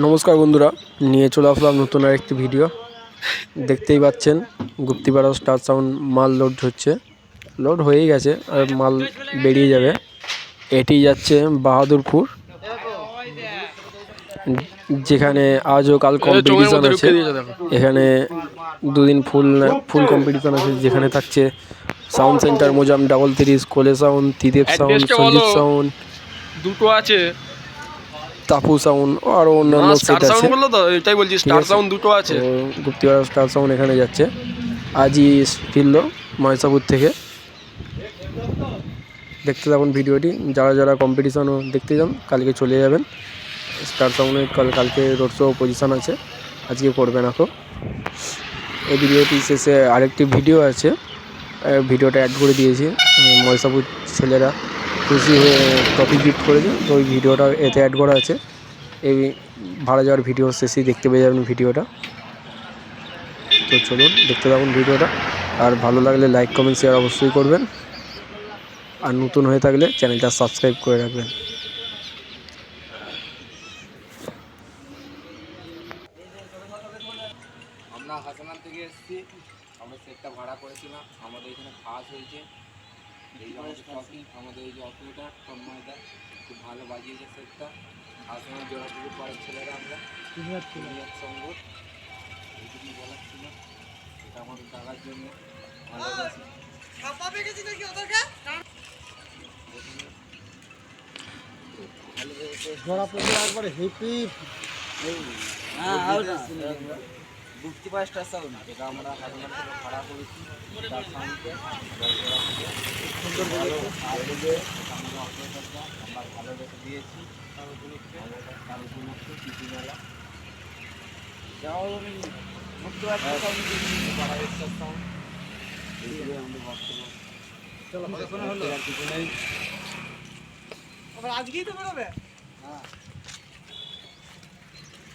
নমস্কার বন্ধুরা নিয়ে চলে আসলাম নতুন আর একটি ভিডিও দেখতেই পাচ্ছেন গুপ্তিপাড়া স্টার সাউন্ড মাল লোড হচ্ছে। লোড হয়েই গেছে আর মাল বেরিয়ে যাবে। এটি যাচ্ছে বাহাদুরপুর যেখানে আজও কাল কম্পিটিশন আছে। এখানে দুদিন ফুল ফুল কম্পিটিশন আছে যেখানে থাকছে সাউন্ড সেন্টার মোজাম ডাবল থ্রিস কোলে সাউন্ড তিদেব সাউন্ড সঞ্জিত সাউন্ড দুটো আছে। তাপু সাউন্ড আরও অন্যান্য সেট আছে। এটাই বলছি স্টার সাউন্ড দুটো আছে। গুপ্তিপাড়া স্টার সাউন্ড এখানে যাচ্ছে। আজই ফিরলো মহেশাপুর থেকে। দেখতে থাকুন ভিডিওটি। যারা যারা কম্পিটিশনও দেখতে যান কালকে চলে যাবেন। স্টার সাউন্ডের কাল কালকে রোড শো পজিশন আছে। আজকে করবে না তো। এই ভিডিওটি শেষে আরেকটি ভিডিও আছে। ভিডিওটা অ্যাড করে দিয়েছি মহেশাপুর ছেলেরা। খুশি হয়ে টপিক গিফট করেছে তো ওই ভিডিওটা এতে অ্যাড করা আছে। এই ভাড়া যাওয়ার ভিডিও শেষেই দেখতে পেয়ে যাবেন ভিডিওটা। তো চলুন, দেখতে থাকুন ভিডিওটা। আর ভালো লাগলে লাইক কমেন্ট শেয়ার অবশ্যই করবেন। আর নতুন হয়ে থাকলে চ্যানেলটা সাবস্ক্রাইব করে রাখবেন। আমরা হাসানার থেকে এসেছি। আমরা সেটটা ভাড়া করেছিলাম। আমাদের এখানে ফাঁস হয়েছে। এই আমাদের আমাদের এই যে অপারেটার তন্ময়দা খুব ভালো বাজিয়েছে সেটটা। হাসানার জোড়াজুড়ি করার ছেলেরা আমরা। সঙ্গ। এইটুকু বলার ছিল। এটা আমাদের দাদার জন্য। ভালোবাসি গুপ্তি পাঁচটা সাউন্ড যেটা আমরা হাজার থেকে ভাড়া করেছি তার সাউন্ডকে সুন্দর ভালো আর এই যে অপারেটরটা আমরা ভালো রেখে দিয়েছি তার উপলক্ষে তার উপলক্ষে কিছু মেলা যাও আমি মুক্তি পাঁচটা সাউন্ড দিয়েছি ভাড়া এক্সট্রা সাউন্ড এইগুলো আমাদের বক্তব্য চলো কিছু নেই আজকেই তো বেরোবে?